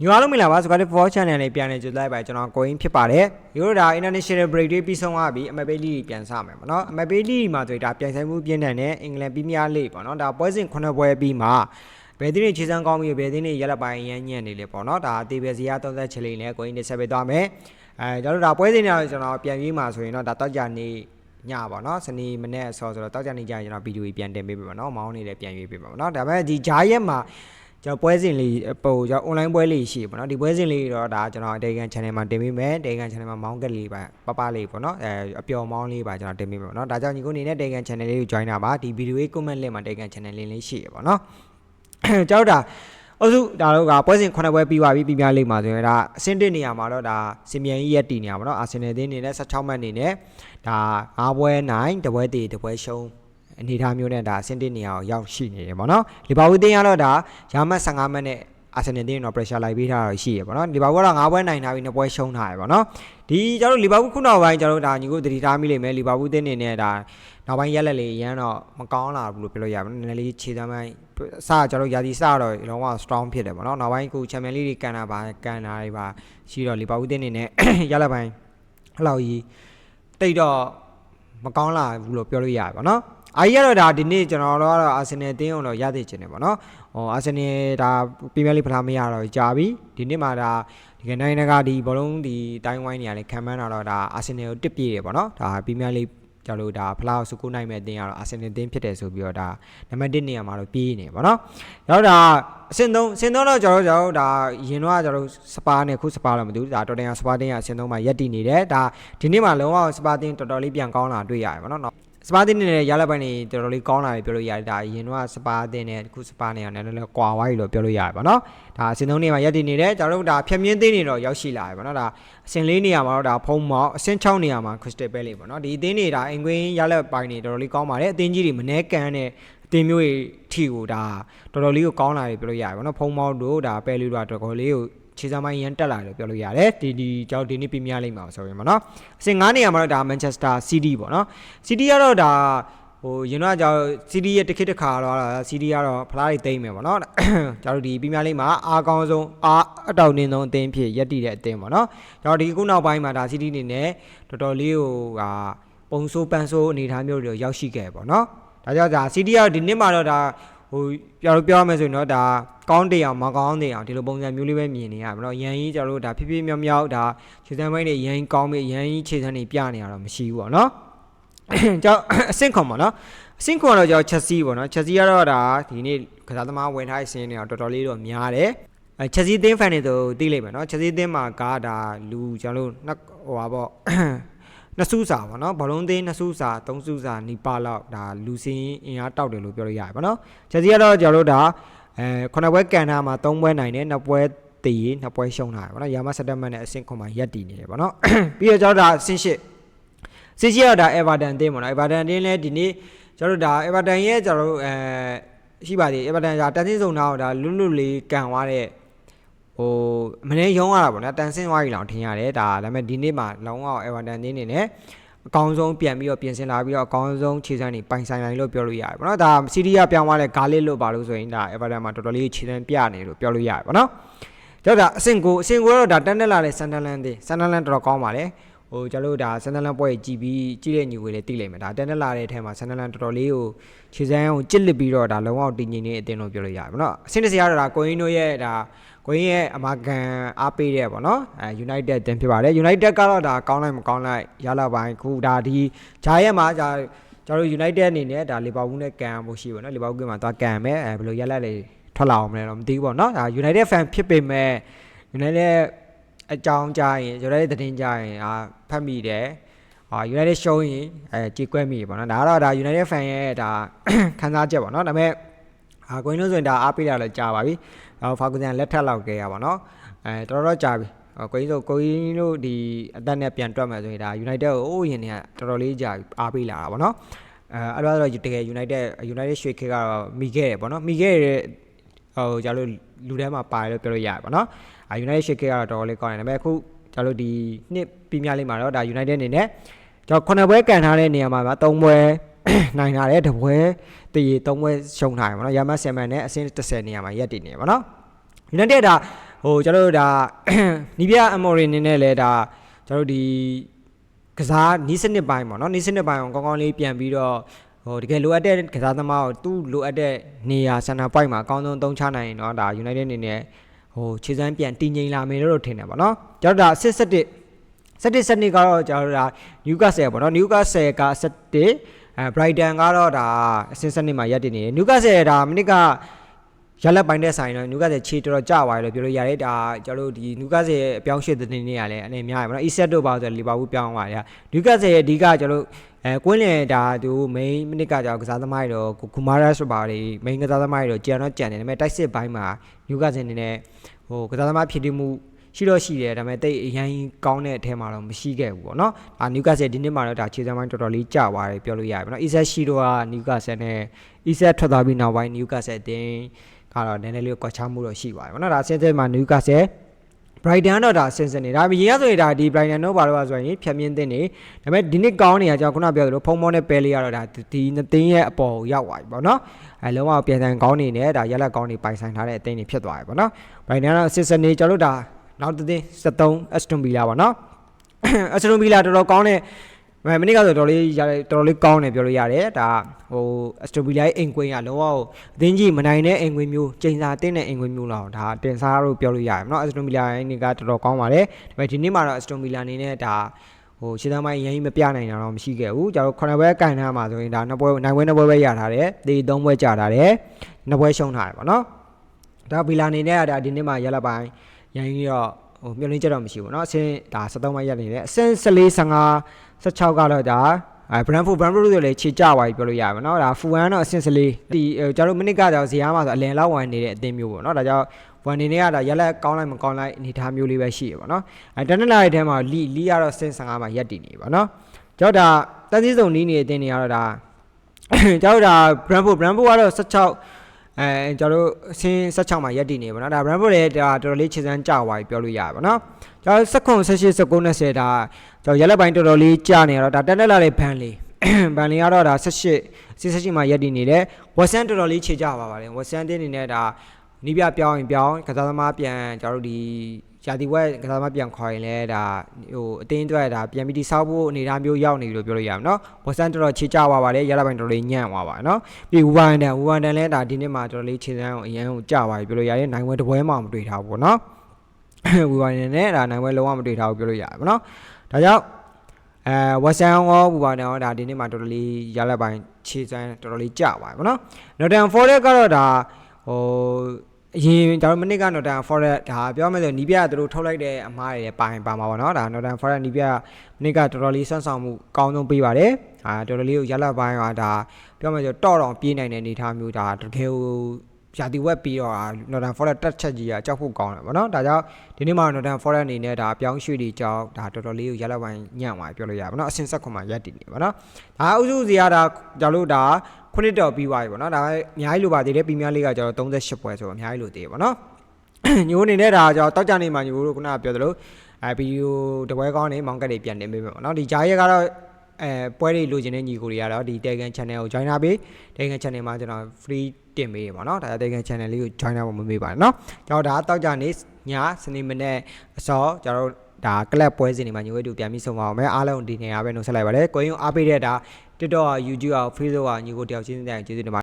ညီမတို့မင်္ဂလာပါ Squad 4 Channel နဲ့ပြန်နေကြလိုက်ပါကျွန်တော်ကိုရင်းဖြစ်ပါတယ်ဒီလိုဒါ International Break တွေပြီးဆုံးသွားပြီအမပေးလီပြန်စမယ်ပေါ့နော်အမပေးလီမှာဆိုရင်ဒါပြန်ဆိုင်မှုပြင်းထန်တဲ့အင်္ဂလန်ပီးမီးယားလိပေါ့နော်ဒါပွဲစဉ်9ပွဲပြီးမှဘယ်သင်းတွေခြေစမ်းကောင်းပြီးဘယ်သင်းတွေရက်လက်ပိုင်းရမ်းညံ့နေလေပေါ့နော်ဒါတေဘယ်စီယာ30ချီလိနဲ့ကိုရင်းနဲ့ဆက်ပေးသွားမယ်အဲကျွန်တော်တို့ဒါပွဲစဉ်တွေတော့ကျွန်တော်ပြန်ပြီးမှဆိုရင်တော့ဒါတောက်ကြနေညပါเนาะစနေမနေ့ဆောဆိုတော့တောက်ကြနေကြရင်ကျွန်တော်ဗီဒီယိုပြန်တင်ပေးပါမယ်เนาะမောင်းနေလည်းပြန်ရွေးပေးပါမယ်เนาะဒါပေမဲ့ဒီဂျာရက်မှာ ကျွန်တော်ပွဲစဉ်လေးပုံကျွန်တော် online ပွဲလေးရှိပေါ့နော်ဒီပွဲစဉ်လေးတော့ဒါကျွန်တော် Telegram channel မှာတင်ပေးမယ် Telegram channel မှာ mount ကလေးပါပပလေးပေါ့နော်အဲအပျော် mount လေးပါကျွန်တော်တင်ပေးမယ်ပေါ့နော်ဒါကြောင့်ညီကိုအနေနဲ့ Telegram channel လေးကို join တာပါဒီ video လေး comment လေးမှာ Telegram channel လေးလေးရှိရပေါ့နော်ကျွန်တော်ဒါအစုဒါတို့ကပွဲစဉ်9ပွဲပြီးပါပြီပြည်ပြလိမ့်ပါဆိုရင်ဒါအဆင့်1နေရာမှာတော့ဒါစင်မြန်ကြီးရက်တီနေရပါတော့အာဆင်နယ်သင်းနေနဲ့16မှတ်နေနဲ့ဒါ9ပွဲ9တပွဲတည်တပွဲရှုံး အနေထားမျိုးနဲ့ဒါအဆင့်1နေရာကိုရောက်ရှိနေတယ်ပေါ့နော်လီဗာပူးတင်းရတော့ဒါရာမတ်15မှတ်နဲ့အာဆင်နယ်တင်းတော့ pressure လိုက်ပေးထားတာရှိရပေါ့နော်လီဗာပူးကတော့5ပွဲနိုင်ထားပြီး2ပွဲရှုံးထားရပေါ့နော်ဒီကျွန်တော်လီဗာပူးခုနောက်ပိုင်းကျွန်တော်တို့ဒါညီကိုတတိထားမိလိမ့်မယ်လီဗာပူးတင်းနေနဲ့ဒါနောက်ပိုင်းရက်လက်လေးရမ်းတော့မကောင်းလာဘူးလို့ပြောလို့ရပါဘူးနည်းနည်းလေးခြေသမ်းပိုင်းစကျွန်တော်ရာသီစတော့လုံးဝ strong ဖြစ်တယ်ပေါ့နော်နောက်ပိုင်းကို champion league တွေကန်တာပါကန်တာတွေပါရှိတော့လီဗာပူးတင်းနေနဲ့ရက်လက်ပိုင်းဟလောက်ကြီးတိတ်တော့ မကောင်းလာဘူးလို့ပြောလို့ရပါဘောနော်အာကြီးကတော့ဒါဒီနေ့ကျွန်တော်တို့ကတော့အာဆင်နယ်တင်းအောင်တော့ရသိချင်တယ်ပေါ့နော်ဟိုအာဆင်နယ်ဒါပရီးမီးယားလိဖလားမရတော့ကြာပြီဒီနေ့မှဒါဒီကနိုင်နကဒီဘောလုံးဒီတိုင်းဝိုင်းနေရလဲခံမှန်းတာတော့ဒါအာဆင်နယ်ကိုတစ်ပြေးတယ်ပေါ့နော်ဒါပရီးမီးယားလိ ကျလို့ဒါဖလားကိုစုကူနိုင်မဲ့အတင်းကတော့အာဆင်နယ်တင်းဖြစ်တယ်ဆိုပြီးတော့ဒါနံပါတ်1နေရာမှာတော့ပြေးနေပေါ့နော်နောက်ဒါအဆင့်3အဆင့်3တော့ကျွန်တော်တို့ကျွန်တော်တို့ဒါရင်တော့ကျွန်တော်တို့စပါနဲ့ခုစပါတော့မသိဘူးဒါတော်တယ်စပါတင်းကအဆင့်3မှာရက်တည်နေတယ်ဒါဒီနေ့မှလုံးဝစပါတင်းတော်တော်လေးပြန်ကောင်းလာတွေ့ရတယ်ပေါ့နော် စပါတင်းနဲ့ရလက်ပိုင်းနေတော်တော်လေးကောင်းလာပြီပြောလို့ရတယ်ဒါရင်တော့စပါတင်းနဲ့ခုစပါနဲ့ကလည်းလည်းကွာဝါးပြီလို့ပြောလို့ရတယ်ပေါ့နော်ဒါအဆင့်3နေမှာရက်တည်နေတယ်ကျွန်တော်တို့ဒါဖြတ်မြင့်သိနေတော့ရောက်ရှိလာပြီပေါ့နော်ဒါအဆင့်4နေရာမှာတော့ဒါဖုံးမောက်အဆင့်6နေရာမှာ crystal palace ပေါ့နော်ဒီအသင်းတွေဒါအင်ကွင်းရလက်ပိုင်းနေတော်တော်လေးကောင်းပါတယ်အသင်းကြီးတွေမနှဲကန်တဲ့အတင်းမျိုးကြီးထီကိုဒါတော်တော်လေးကိုကောင်းလာပြီပြောလို့ရတယ်ဗောနော်ဖုံမောက်တို့ဒါပဲလူတို့တော်တော်လေးကို ခြေစမ်းပိုင်းရန်တက်လာတယ်ပြောလို့ရတယ်ဒီဒီကြောင့်ဒီနေ့ပြမြလိမ့်မှာဆိုရင်ဗောနော်အဆင့်9နေရာမှာတော့ဒါ Manchester City ဗောနော် City ကတော့ဒါဟိုရင်တော့ကြောင့် CD ရဲ့တစ်ခေတ်တစ်ခါတော့ CD ကတော့ဖလားတွေတိမ့်မယ်ဗောနော်ကျွန်တော်တို့ဒီပြမြလိမ့်မှာအားကောင်းဆုံးအားအတောက်နင်းဆုံးအသင်းဖြစ်ရက်တည်တဲ့အသင်းဗောနော်ကျွန်တော်ဒီခုနောက်ပိုင်းမှာဒါ CD အနေနဲ့တော်တော်လေးဟိုဟာပုံစိုးပန်းစိုးအနေအထားမျိုးတွေရောက်ရှိခဲ့ဗောနော်ဒါကြောင့်ဒါ CD ကတော့ဒီနှစ်မှာတော့ဒါဟိုပြောလို့ပြောရမယ်ဆိုရင်တော့ဒါ ကောင်းတေအောင်မကောင်းတေအောင်ဒီလိုပုံစံမျိုးလေးပဲမြင်နေရပါတော့ရန်ကြီးကျွန်တော်တို့ဒါဖြည်းဖြည်းမြောက်မြောက်ဒါခြေစမ်းပိုင်းတွေရန်ကြီးကောင်းပြီရန်ကြီးခြေစမ်းတွေပြနေရတော့မရှိဘူးပေါ့နော်ကျွန်တော်အဆင့်ခွန်ပေါ့နော်အဆင့်ခွန်တော့ကျွန်တော်ချက်စီပေါ့နော်ချက်စီကတော့ဒါဒီနေ့ကစားသမားဝင်ထားတဲ့စင်းတွေတော့တော်တော်လေးတော့များတယ်အဲချက်စီသင်းဖန်တွေဆိုသိလိမ့်မယ်နော်ချက်စီသင်းမှာကားဒါလူကျွန်တော်တို့နှစ်ဟိုပါပေါ့နှစ်စုစာပေါ့နော်ဘောလုံးသင်းနှစ်စုစာသုံးစုစာနီပါလောက်ဒါလူစင်းအင်အားတောက်တယ်လို့ပြောလို့ရတယ်ပေါ့နော်ချက်စီကတော့ကျွန်တော်တို့ဒါ အဲခုနှစ်ပွဲကန်တာမှာ၃ပွဲနိုင်တယ်နှစ်ပွဲတည်နှစ်ပွဲရှုံးတာပေါ့နော်ရာမစတက်မတ်နဲ့အဆင့်ခွန်မှာရက်တည်နေတယ်ပေါ့နော်ပြီးတော့ကျွန်တော်ဒါအဆင့်၈ဆင်ရှိရတာအေဗာတန်တင်းပေါ့နော်အေဗာတန်တင်းလည်းဒီနေ့ကျွန်တော်တို့ဒါအေဗာတန်ရဲ့ကျွန်တော်တို့အဲရှိပါသေးအေဗာတန်ကတန်ဆင်းစုံသားကိုဒါလွတ်လွတ်လေးကန်သွားတဲ့ဟိုမနေ့ရုံးရတာပေါ့နော်တန်ဆင်းသွားပြီလောင်ထင်ရတယ်ဒါဒါပေမဲ့ဒီနေ့မှာလောင်းအောင်အေဗာတန်တင်းနေနဲ့ အကောင်းဆုံးပြန်ပြီးတော့ပြင်ဆင်လာပြီးတော့အကောင်းဆုံးခြေစမ်းတွေပိုင်ဆိုင်နိုင်လို့ပြောလို့ရတယ်ပေါ့နော်ဒါစီးရီးယားပြောင်းသွားတဲ့ဂါလစ်လို့ပါလို့ဆိုရင်ဒါအေဗာတန်မှာတော်တော်လေးခြေစမ်းပြနေလို့ပြောလို့ရတယ်ပေါ့နော်ကျောက်တာအဆင့်ကိုအဆင့်ကိုတော့ဒါတန်တက်လာတဲ့ဆန်တလန်တင်းဆန်တလန်တော်တော်ကောင်းပါလေဟိုကျွန်တော်တို့ဒါဆန်နလန်ပွဲကြည့်ပြီးကြည့်တဲ့ညီကိုလည်းသိလိမ့်မယ်ဒါတန်တက်လာတဲ့အထက်မှာဆန်နလန်တော်တော်လေးကိုခြေစမ်းကိုကြစ်လစ်ပြီးတော့ဒါလုံးဝတည်ငြိမ်နေတဲ့အတင်းလို့ပြောလို့ရတယ်ဗောနော်အဆင့်တစ်စရာတော့ဒါကိုရင်းတို့ရဲ့ဒါ ကိုရင်းရဲ့အမကန်အားပေးတဲ့ဗောနော်အဲ United တင်ဖြစ်ပါတယ် United ကတော့ဒါကောင်းလိုက်မကောင်းလိုက်ရလာပိုင်းခုဒါဒီဂျာရဲ့မှာဒါကျွန်တော်တို့ United အနေနဲ့ဒါလီဗာပူးနဲ့ကန်ဖို့ရှိပါတော့လီဗာပူးကမှာသွားကန်မယ်အဲဘယ်လိုရလက်လေးထွက်လာအောင်မလဲတော့မသိဘူးဗောနော်ဒါ United fan ဖြစ်ပေမဲ့ United အကြောင်းကြားရင် United သတင်းကြားရင်အာဖတ်မိတယ်အာ United ရှုံးရင်အဲကြေကွဲမိပေါ့နော်ဒါကတော့ဒါ United fan ရဲ့ဒါခန်းစားချက်ပေါ့နော်ဒါပေမဲ့ အာကိုင်းလို့ဆိုရင်ဒါအားပေးတာလည်းကြားပါပြီအော်ဖာဂူဇန်လက်ထက်လောက်ခဲ့ရပါတော့အဲတော်တော်ကြာပြီကိုင်းဆိုကိုင်းတို့ဒီအသက်နဲ့ပြန်တွက်မယ်ဆိုရင်ဒါ United ကိုအိုးရင်နေတော်တော်လေးကြာအားပေးလာတာပေါ့နော်အဲအဲ့တော့တော့တကယ် United United ရွှေခေတ်ကတော့မိခဲ့တယ်ပေါ့နော်မိခဲ့တဲ့ဟိုကြာလို့လူထဲမှာပါတယ်လို့ပြောလို့ရတယ်ပေါ့နော်အာ United ရှေ့ကကတော့တော်တော်လေးကောင်းတယ်ဒါပေမဲ့အခုကျွန်တော်တို့ဒီနှစ်ပြီးမြလေးမှာတော့ဒါ United အနေနဲ့ကျွန်တော်ခုနှစ်ပွဲကန်ထားတဲ့နေရာမှာမှာ၃ပွဲ နိုင်လာတဲ့တပွဲတည်၃ပွဲရှုံးထားတယ်ဗောနော်ရာမတ်ဆယ်မန်နဲ့အဆင့်30နေရာမှာရက်တည်နေတယ်ဗောနော် United ဒါဟိုကျွန်တော်တို့ဒါနီးပြအမော်ရီနေနဲ့လဲဒါကျွန်တော်တို့ဒီကစားနီးစနစ်ပိုင်းပေါ့နော်နီးစနစ်ပိုင်းကိုကောင်းကောင်းလေးပြန်ပြီးတော့ဟိုတကယ်လိုအပ်တဲ့ကစားသမားကိုသူ့လိုအပ်တဲ့နေရာစန္ဒပိုက်မှာအကောင်းဆုံးသုံးချနိုင်ရင်တော့ဒါ United အနေနဲ့ဟိုခြေစမ်းပြန်တည်ငြိမ်လာမယ်လို့ထင်တယ်ပေါ့နော်ကျွန်တော်တို့ဒါစစ်စစ်တစ်စစ်တစ်စနစ်ကတော့ကျွန်တော်တို့ဒါ Newcastle ပေါ့နော် Newcastle ကစစ်တစ် အဲ Brighton ကတော့ဒါအစင်းစနစ်မှာရပ်တည်နေတယ် Newcastle ဒါမိနစ်ကရလက်ပိုင်းတဲ့ဆိုင်တော့နူကားစဲခြေတော်တော်ကျသွားတယ်လို့ပြောလို့ရတယ်ဒါကျွန်တော်တို့ဒီနူကားစဲအပြောင်းရွှေ့တဲ့နေနေရလဲအနေများရပါတော့အီဆက်တို့ပါဆိုလီဗာပူးပြောင်းသွားတယ်နူကားစဲရဲ့အဓိကကျွန်တော်တို့အဲကွင်းလင်ဒါသူ main မိနစ်ကကြောင်ကစားသမားတွေတော့ကူမာရက်ဆိုပါတွေ main ကစားသမားတွေတော့ကြံတော့ကြံတယ်ဒါပေမဲ့တိုက်စစ်ဘိုင်းမှာနူကားစဲနေနဲ့ဟိုကစားသမားဖြစ်တည်မှု ရှိတော့ရှိတယ်ဒါပေမဲ့တိတ်အရင်ကောင်းတဲ့အထဲမှာတော့မရှိခဲ့ဘူးပေါ့နော်အာနျူကာဆယ်ဒီနှစ်မှာတော့ဒါခြေစမ်းပိုင်းတော်တော်လေးကျသွားတယ်ပြောလို့ရတယ်ပေါ့နော်အီဆက်ရှိတော့ကနျူကာဆယ်နဲ့အီဆက်ထွက်သွားပြီးနောက်ပိုင်းနျူကာဆယ်တင်းကတော့နည်းနည်းလေးကွာခြားမှုတော့ရှိပါတယ်ဗောနော်ဒါဆင်းစဲမှာနယူကာဆယ် Brighton တော့ဒါဆင်းစဲနေဒါပေမဲ့ရေရဆိုရင်ဒါဒီ Brighton တော့ဘာလို့ပါဆိုရင်ဖြတ်မြင့်တင်နေဒါပေမဲ့ဒီနှစ်ကောင်းနေရကြောင်ခုနပြောသလိုဖုံဖုံနဲ့ပဲလေးကတော့ဒါဒီနှစ်သိန်းရဲ့အပေါ်ကိုရောက်သွားပြီဗောနော်အဲလုံးဝပြန်ဆိုင်ကောင်းနေနဲ့ဒါရက်လက်ကောင်းနေပိုင်ဆိုင်ထားတဲ့အသိန်းတွေဖြစ်သွားပြီဗောနော် Brighton ကတော့ဆင်းစဲနေကျွန်တော်တို့ဒါ နောက်တစ်သိန်း73 Aston Villa ဗောနော် Aston Villa တော်တော်ကောင်းတဲ့မမနေ့ကဆိုတော်လေးရတော်တော်လေးကောင်းတယ်ပြောလို့ရတယ်ဒါဟိုအစတိုဘီလာရဲ့အိမ်ကွင်းကလုံးဝအသင်းကြီးမနိုင်တဲ့အိမ်ကွင်းမျိုးချိန်စာတင်းတဲ့အိမ်ကွင်းမျိုးလောက်ဒါတင်စားလို့ပြောလို့ရတယ်เนาะအစတိုဘီလာရဲ့နေကတော်တော်ကောင်းပါတယ်ဒါပေမဲ့ဒီနေ့မှာတော့အစတိုဘီလာအနေနဲ့ဒါဟိုရှင်းသမိုင်းရရင်မပြနိုင်တာတော့မရှိခဲ့ဘူးကျတော့ခုနှစ်ဘဲကန်ထားမှာဆိုရင်ဒါနှစ်ပွဲနိုင်ပွဲနှစ်ပွဲပဲရထားတယ်ဒီသုံးပွဲကြာထားတယ်နှစ်ပွဲရှုံးထားတယ်ပေါ့နော်ဒါဘီလာအနေနဲ့ကဒါဒီနေ့မှာရလက်ပိုင်း ရရင်တော့ဟိုမျောလင်းချက်တော့မရှိဘူးเนาะအဆင်းဒါ73မှရက်နေတယ်အဆင်း14 15 16ကတော့ဒါအဲဘရန်ဖိုဘရန်ဖိုတို့လည်းခြေကြသွားပြီပြောလို့ရပါမယ်เนาะဒါဖူဝမ်တော့အဆင့်14ဒီကျတို့မိနစ်ကကြောင်ဇီယာမှာဆိုအလယ်လောက်ဝင်နေတဲ့အသင်းမျိုးပေါ့เนาะဒါကြောင့်ဝန်နေနေကဒါရက်လက်ကောင်းလိုက်မကောင်းလိုက်အနေထားမျိုးလေးပဲရှိရပါเนาะအဲတနင်္လာရီထဲမှာလီလီကတော့ဆင့်15မှာရက်တည်နေပါเนาะကျောက်ဒါတန်းစည်းစုံနီးနေတဲ့အသင်းတွေကတော့ဒါကျောက်ဒါဘရန်ဖိုဘရန်ဖိုကတော့16 အဲကျွန်တော်တို့အစင်း16မှာရက်တည်နေပါတော့ဒါ Brandford လည်းဒါတော်တော်လေးခြေစမ်းကြွားပြီပြောလို့ရပါတော့ကျွန်တော်16 18 19 20ဒါကျွန်တော်ရက်လက်ပိုင်းတော်တော်လေးကြာနေတော့ဒါတက်တက်လာတဲ့ဘန်လေးဘန်လေးကတော့ဒါ18အစင်း18မှာရက်တည်နေတယ်ဝက်ဆန်တော်တော်လေးခြေကြပါပါတယ်ဝက်ဆန်တင်းနေနဲ့ဒါနီးပြပြောင်းရင်ပြောင်းကစားသမားပြန်ကျွန်တော်တို့ဒီ ယာတီဝက်ကစားသမားပြန်ခေါ်ရင်လည်းဒါဟိုအတင်းအတွက်ဒါပြန်ပြီးတိဆောက်ဖို့အနေအထားမျိုးရောက်နေလို့ပြောလို့ရမှာเนาะဝက်ဆန်တော်တော်ခြေကြပါပါတယ်ရက်လက်ပိုင်းတော်တော်လေးညံ့သွားပါเนาะပြီးဝူဝမ်တန်ဝူဝမ်တန်လည်းဒါဒီနေ့မှာတော်တော်လေးခြေစမ်းအောင်အရန်ကိုကြပါပြီပြောလို့ရတယ်နိုင်ဝဲတပွဲမှမတွေ့ထားဘူးပေါ့เนาะ ဝီဝိုင်းနဲ့ဒါနိုင်ပွဲလုံးဝမတွေ့ထားဘူးပြောလို့ရတယ်ဗောနော်ဒါကြောင့်အဲဝက်ဆန်ရောဘူပါနဲ့ရောဒါဒီနေ့မှာတော်တော်လေးရလက်ပိုင်းခြေစမ်းတော်တော်လေးကြပါဗောနော်နော်တန်ဖော်ရက်ကတော့ဒါဟို အရင်ကျွန်တော်မနစ်ကနော်တန်ဖော်ရက်ဒါပြောမယ်ဆိုနီးပြသူတို့ထုတ်လိုက်တဲ့အမားတွေပိုင်ပါမှာဗောနော်ဒါနော်တန်ဖော်ရက်နီးပြမနစ်ကတော်တော်လေးဆွမ်းဆောင်မှုကောင်းဆုံးပေးပါတယ်အာတော်တော်လေးကိုရလက်ပိုင်းကဒါပြောမယ်ဆိုတော့တော့ပြေးနိုင်တဲ့အနေအထားမျိုးဒါတကယ်ကိုရာသီဝက်ပြီးတော့ Northern Forest တက်ချက်ကြီးကကြောက်ဖို့ကောင်းတယ်ဗောနော်ဒါကြောင့်ဒီနေ့မှာ Northern Forest အနေနဲ့ဒါပြောင်းရွှေ့တွေကြောင်းဒါတော်တော်လေးကိုရလက်ပိုင်းညံ့သွားပြောလို့ရပါဗောနော်အစင်ဆက်ခွန်မှာရက်တည်နေဗောနော်ဒါအုပ်စုစီကဒါကြောက်လို့ဒါ ခုနှစ်တော့ပြီးသွားပြီဗောနော်ဒါအများကြီးလိုပါသေးတယ်ပီမီယာလိကကျွန်တော်38ပွဲဆိုတော့အများကြီးလိုသေးတယ်ဗောနော်ညိုးအနေနဲ့ဒါကျွန်တော်တောက်ကြနေမှာညိုးတို့ခုနကပြောသလိုအဲဗီဒီယိုတပွဲကောင်းနေမောင်ကတ်တွေပြန်တင်ပေးမယ်ဗောနော်ဒီဂျားရဲကတော့အဲပွဲတွေလိုချင်တဲ့ညီကိုတွေကတော့ဒီ Telegram channel ကို join လာပြီး Telegram channel မှာကျွန်တော် free တင်ပေးရပါတော့ဒါ Telegram channel လေးကို join လာဖို့မမေ့ပါနဲ့เนาะကျွန်တော်ဒါတောက်ကြနေညစနေမနေ့အစောကျွန်တော်ဒါကလပ်ပွဲစဉ်တွေမှာညဝဲတူပြန်ပြီးဆုံးပါအောင်မယ်အားလုံးဒီနေရာပဲနှုတ်ဆက်လိုက်ပါလေကိုရင်အားပေးတဲ့ဒါ TikTok က YouTube က Facebook ကညီကိုတယောက်ချင်းစီတိုင်းကျေးဇူးတင်ပါ